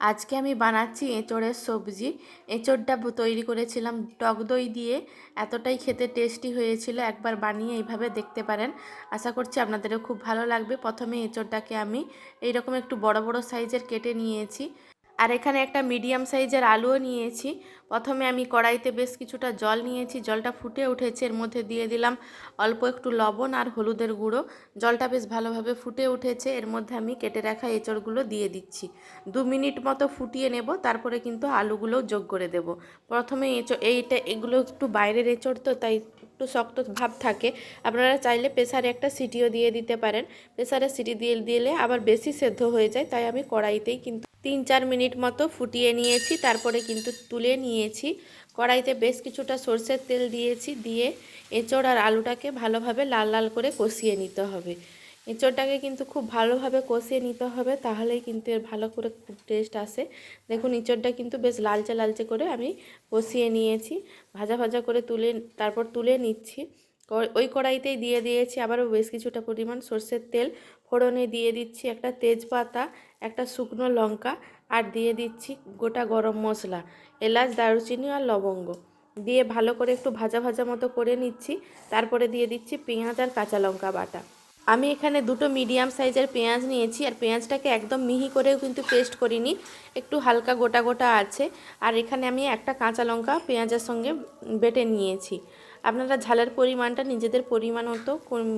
আজকে আমি বানাচ্ছি এঁচোড়ের সবজি। এঁচোড়টা তৈরি করেছিলাম টক দই দিয়ে। এতটাই খেতে টেস্টি হয়েছিল। একবার বানিয়ে এইভাবে দেখতে পারেন। আশা করছি আপনাদেরও খুব ভালো লাগবে। প্রথমে এঁচোড়টাকে আমি এইরকম একটু বড় বড় সাইজের কেটে নিয়েছি। আর এখানে একটা মিডিয়াম সাইজের আলুও নিয়েছি। প্রথমে আমি কড়াইতে বেশ কিছুটা জল নিয়েছি, জলটা ফুটে উঠেছে। এর মধ্যে দিয়ে দিলাম অল্প একটু লবণ আর হলুদের গুঁড়ো। জলটা বেশ ভালোভাবে ফুটে উঠেছে। এর মধ্যে আমি কেটে রাখা এঁচড়গুলো দিয়ে দিচ্ছি। দু মিনিট মতো ফুটিয়ে নেব, তারপরে কিন্তু আলুগুলো যোগ করে দেব। প্রথমে এঁচড় এইটা, এগুলো একটু বাইরের এঁচড় তো, তাই একটু শক্ত ভাব থাকে। আপনারা চাইলে প্রেসারে একটা সিটিও দিয়ে দিতে পারেন। প্রেসারে সিটি দিয়ে দিলে আবার বেশি সেদ্ধ হয়ে যায়, তাই আমি কড়াইতেই কিন্তু তিন চার মিনিট মতো ফুটিয়ে নিয়েছি, তারপরে কিন্তু তুলে নিয়েছি। কড়াইতে বেশ কিছুটা সর্ষের তেল দিয়েছি, দিয়ে এঁচড় আর আলুটাকে ভালোভাবে লাল লাল করে কষিয়ে নিতে হবে। এঁচড়টাকে কিন্তু খুব ভালোভাবে কষিয়ে নিতে হবে, তাহলেই কিন্তু এর ভালো করে খুব টেস্ট আসে। দেখুন, এঁচড়টা কিন্তু বেশ লালচে লালচে করে আমি কষিয়ে নিয়েছি। ভাজা ভাজা করে তুলে, তারপর তুলে নিচ্ছি। ওই কড়াইতেই দিয়ে দিয়েছি আবারও বেশ কিছুটা পরিমাণ সর্ষের তেল। ফোড়নে দিয়ে দিচ্ছি একটা তেজপাতা, একটা শুকনো লঙ্কা আর দিয়ে দিচ্ছি গোটা গরম মশলা, এলাচ, দারুচিনি আর লবঙ্গ। দিয়ে ভালো করে একটু ভাজা ভাজা মতো করে নিচ্ছি, তারপরে দিয়ে দিচ্ছি পেঁয়াজ আর কাঁচা লঙ্কা বাটা। আমি এখানে দুটো মিডিয়াম সাইজের পেঁয়াজ নিয়েছি আর পেঁয়াজটাকে একদম মিহি করেও কিন্তু পেস্ট করিনি, একটু হালকা গোটা গোটা আছে। আর এখানে আমি একটা কাঁচা লঙ্কা পেঁয়াজের সঙ্গে বেটে নিয়েছি। আপনারা ঝালের পরিমাণটা নিজেদের পরিমাণ মতো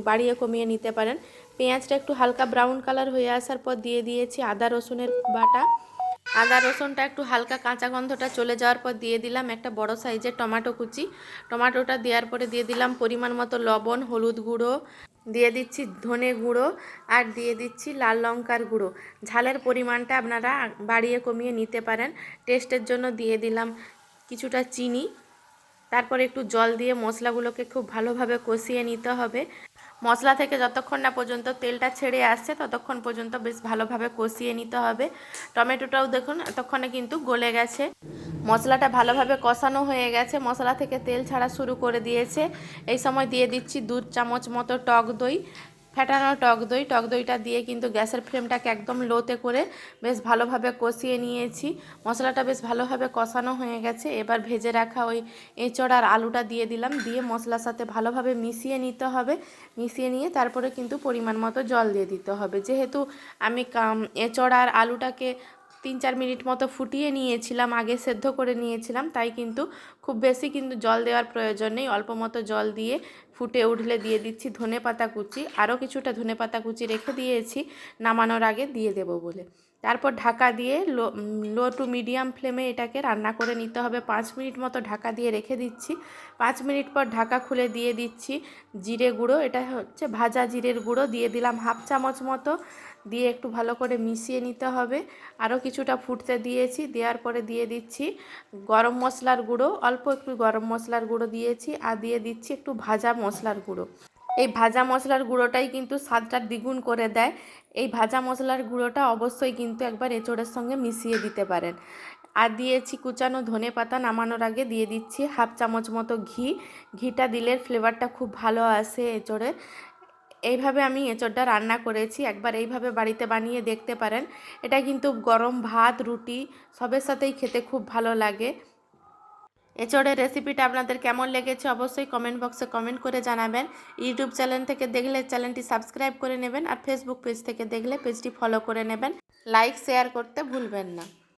বাড়িয়ে কমিয়ে নিতে পারেন। পেঁয়াজটা একটু হালকা ব্রাউন কালার হয়ে আসার পর দিয়ে দিয়েছি আদা রসুনের বাটা। আদা রসুনটা একটু হালকা কাঁচা গন্ধটা চলে যাওয়ার পর দিয়ে দিলাম একটা বড় সাইজের টমেটো কুচি। টমেটোটা দেওয়ার পরে দিয়ে দিলাম পরিমাণ মতো লবণ, হলুদ গুঁড়ো। দিয়ে দিচ্ছি ধনে গুঁড়ো আর দিয়ে দিচ্ছি লাল লঙ্কার গুঁড়ো। ঝালের পরিমাণটা আপনারা বাড়িয়ে কমিয়ে নিতে পারেন। টেস্টের জন্য দিয়ে দিলাম কিছুটা চিনি। তারপরে একটু জল দিয়ে মশলাগুলোকে খুব ভালোভাবে কষিয়ে নিতে হবে। মশলা থেকে যতক্ষণ না পর্যন্ত তেলটা ছেড়ে আসছে, ততক্ষণ পর্যন্ত বেশ ভালোভাবে কষিয়ে নিতে হবে। টমেটোটাও দেখুন, এতক্ষণে কিন্তু গলে গেছে। মশলাটা ভালোভাবে কষানো হয়ে গেছে। মশলা থেকে তেল ছাড়া শুরু করে দিয়েছে। এই সময় দিয়ে দিচ্ছি দু চামচ মতো টক দই। ফেটানো টক দই। টক দইটা দিয়ে কিন্তু গ্যাসের ফ্লেমটাকে একদম লোতে করে বেশ ভালোভাবে কষিয়ে নিয়েছি। মশলাটা বেশ ভালোভাবে কষানো হয়ে গেছে। এবার ভেজে রাখা ওই এঁচড় আর আলুটা দিয়ে দিলাম। দিয়ে মশলার সাথে ভালোভাবে মিশিয়ে নিতে হবে। মিশিয়ে নিয়ে তারপরে কিন্তু পরিমাণ মতো জল দিয়ে দিতে হবে। যেহেতু আমি এঁচড় আর আলুটাকে তিন চার মিনিট মতো ফুটিয়ে নিয়েছিলাম, আগে সেদ্ধ করে নিয়েছিলাম। তাই কিন্তু খুব বেশি কিন্তু জল দেওয়ার প্রয়োজন নেই। অল্প মতো জল দিয়ে ফুটে উঠলে দিয়ে দিচ্ছি ধনে পাতা কুচি। আরও কিছুটা ধনে পাতা কুচি রেখে দিয়েছি। নামানোর আগে দিয়ে দেব বলে। তারপর ঢাকা দিয়ে লো লো টু মিডিয়াম ফ্লেমে এটাকে রান্না করে নিতে হবে। পাঁচ মিনিট মতো ঢাকা দিয়ে রেখে দিচ্ছি। পাঁচ মিনিট পর ঢাকা খুলে দিয়ে দিচ্ছি জিরে গুঁড়ো। এটা হচ্ছে ভাজা জিরের গুঁড়ো। দিয়ে দিলাম হাফ চামচ মতো। দিয়ে একটু ভালো করে মিশিয়ে নিতে হবে। আরও কিছুটা ফুটতে দিয়েছি। দেওয়ার পরে দিয়ে দিচ্ছি গরম মশলার গুঁড়ো। অল্প একটু গরম মশলার গুঁড়ো দিয়েছি। আর দিয়ে দিচ্ছি একটু ভাজা মশলার গুঁড়ো। এই ভাজা মশলার গুঁড়োটাই কিন্তু স্বাদটা দ্বিগুণ করে দেয়। এই ভাজা মশলার গুঁড়োটা অবশ্যই কিন্তু একবার এঁচোড়ের সঙ্গে মিশিয়ে দিতে পারেন। আর দিয়েছি কুচানো ধনে পাতা নামানোর আগে দিয়ে দিচ্ছি হাফ চামচ মতো ঘি। ঘিটা দিলে ফ্লেভারটা খুব ভালো আসে এঁচোড়ে এইভাবে আমি এঁচোড়টা রান্না করেছি। একবার এইভাবে বাড়িতে বানিয়ে দেখতে পারেন। এটা কিন্তু গরম ভাত, রুটি সবের সাথেই খেতে খুব ভালো লাগে। এঁচড়ের রেসিপিটা আপনাদের কেমন লেগেছে অবশ্যই কমেন্ট বক্সে কমেন্ট করে জানাবেন। ইউটিউব চ্যানেল থেকে দেখলে চ্যানেলটি সাবস্ক্রাইব করে নেবেন আর ফেসবুক পেজ থেকে দেখলে পেজটি ফলো করে নেবেন। লাইক শেয়ার করতে ভুলবেন না।